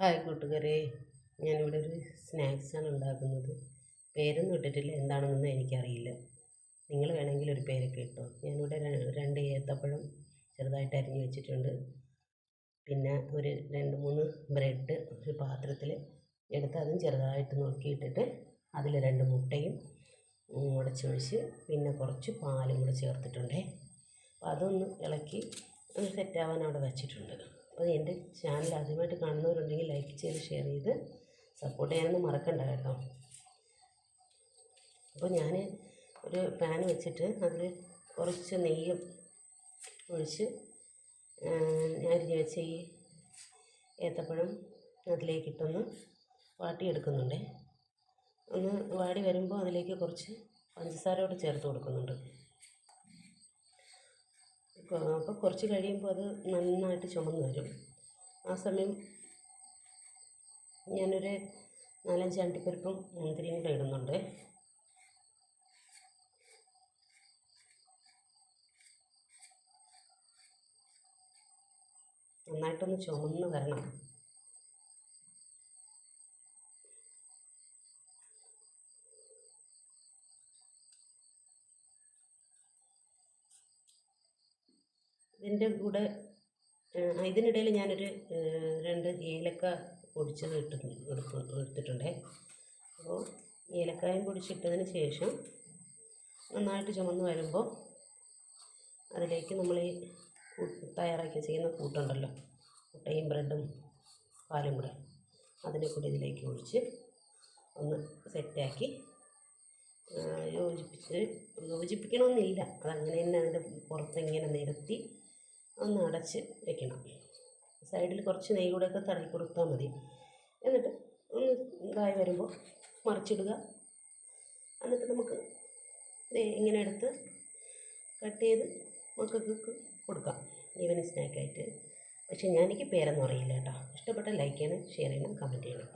Hi കൂട്ടുകാരെ. ഞാനിവിടെ ഒരു സ്നാക്സാണ് ഉണ്ടാക്കുന്നത്. പേരൊന്നും ഇട്ടിട്ടില്ല. എന്താണെന്നൊന്നും എനിക്കറിയില്ല. നിങ്ങൾ വേണമെങ്കിൽ ഒരു പേരൊക്കെ ഇട്ടോ. ഞാനിവിടെ രണ്ട് ഏത്തപ്പഴം ചെറുതായിട്ട് അരിഞ്ഞ് വെച്ചിട്ടുണ്ട്. പിന്നെ ഒരു രണ്ട് മൂന്ന് ബ്രെഡ് ഒരു പാത്രത്തിൽ എടുത്ത് അതും ചെറുതായിട്ട് നോക്കിയിട്ടിട്ട് അതിൽ രണ്ട് മുട്ടയും ഉടച്ചൊഴിച്ച് പിന്നെ കുറച്ച് പാലും കൂടെ ചേർത്തിട്ടുണ്ടേ. അപ്പോൾ അതൊന്ന് ഇളക്കി സെറ്റാവാൻ അവിടെ വെച്ചിട്ടുണ്ട്. അപ്പോൾ എന്റെ ചാനൽ ആദ്യമായിട്ട് കാണുന്നവരുണ്ടെങ്കിൽ ലൈക്ക് ചെയ്ത് ഷെയർ ചെയ്ത് സപ്പോർട്ട് ചെയ്യാനൊന്നും മറക്കണ്ട കേട്ടോ. അപ്പോൾ ഞാൻ ഒരു പാൻ വെച്ചിട്ട് അതിൽ കുറച്ച് നെയ്യും ഒഴിച്ച് ഞാൻ അരിഞ്ഞ് വെച്ച ഈ ഏത്തപ്പഴം അതിലേക്കിട്ടൊന്ന് വാട്ടിയെടുക്കുന്നുണ്ട്. ഒന്ന് വാടി വരുമ്പോൾ അതിലേക്ക് കുറച്ച് പഞ്ചസാര കൂടെ ചേർത്ത് കൊടുക്കുന്നുണ്ട്. അപ്പോൾ കുറച്ച് കഴിയുമ്പോൾ അത് നന്നായിട്ട് ചുമന്ന് വരും. ആ സമയം ഞാനൊരു നാലഞ്ച് അണ്ടിപ്പരിപ്പും മുന്തിരിയും കൂടെ ഇടുന്നുണ്ട്. നന്നായിട്ടൊന്ന് ചുമന്ന് വരണം. ഇതിന്റെ കൂടെ ഇതിനിടയിൽ ഞാനൊരു രണ്ട് ഏലക്ക പൊടിച്ചത് ഇട്ട് എടുത്തിട്ടുണ്ട്. അപ്പോൾ ഏലക്കായും പൊടിച്ചിട്ടതിന് ശേഷം നന്നായിട്ട് ചുമന്ന് വരുമ്പോൾ അതിലേക്ക് നമ്മൾ ഈ തയ്യാറാക്കി ചെയ്യുന്ന കൂട്ടുണ്ടല്ലോ മുട്ടയും ബ്രെഡും പാലും കൂടെ അതിനെ കൂടി ഇതിലേക്ക് ഒഴിച്ച് ഒന്ന് സെറ്റാക്കി യോജിപ്പിച്ച് യോജിപ്പിക്കണമെന്നില്ല. അതങ്ങനെ തന്നെ അതിന്റെ പുറത്ത് ഇങ്ങനെ നിരത്തി ഒന്ന് അടച്ച് വെക്കണം. സൈഡിൽ കുറച്ച് നെയ്യ് കൂടെയൊക്കെ തടവി കൊടുത്താൽ മതി. എന്നിട്ട് ഒന്ന് ഇതായി വരുമ്പോൾ മറിച്ചിടുക. എന്നിട്ട് നമുക്ക് ഇങ്ങനെ എടുത്ത് കട്ട് ചെയ്ത് മക്കൾക്ക് കൊടുക്കാം. ഈവനിങ് സ്നാക്കായിട്ട്. പക്ഷേ ഞാൻ എനിക്ക് പേരൊന്നും അറിയില്ല കേട്ടോ. ഇഷ്ടപ്പെട്ടാൽ ലൈക്ക് ചെയ്യണം ഷെയർ ചെയ്യണം കമന്റ് ചെയ്യണം.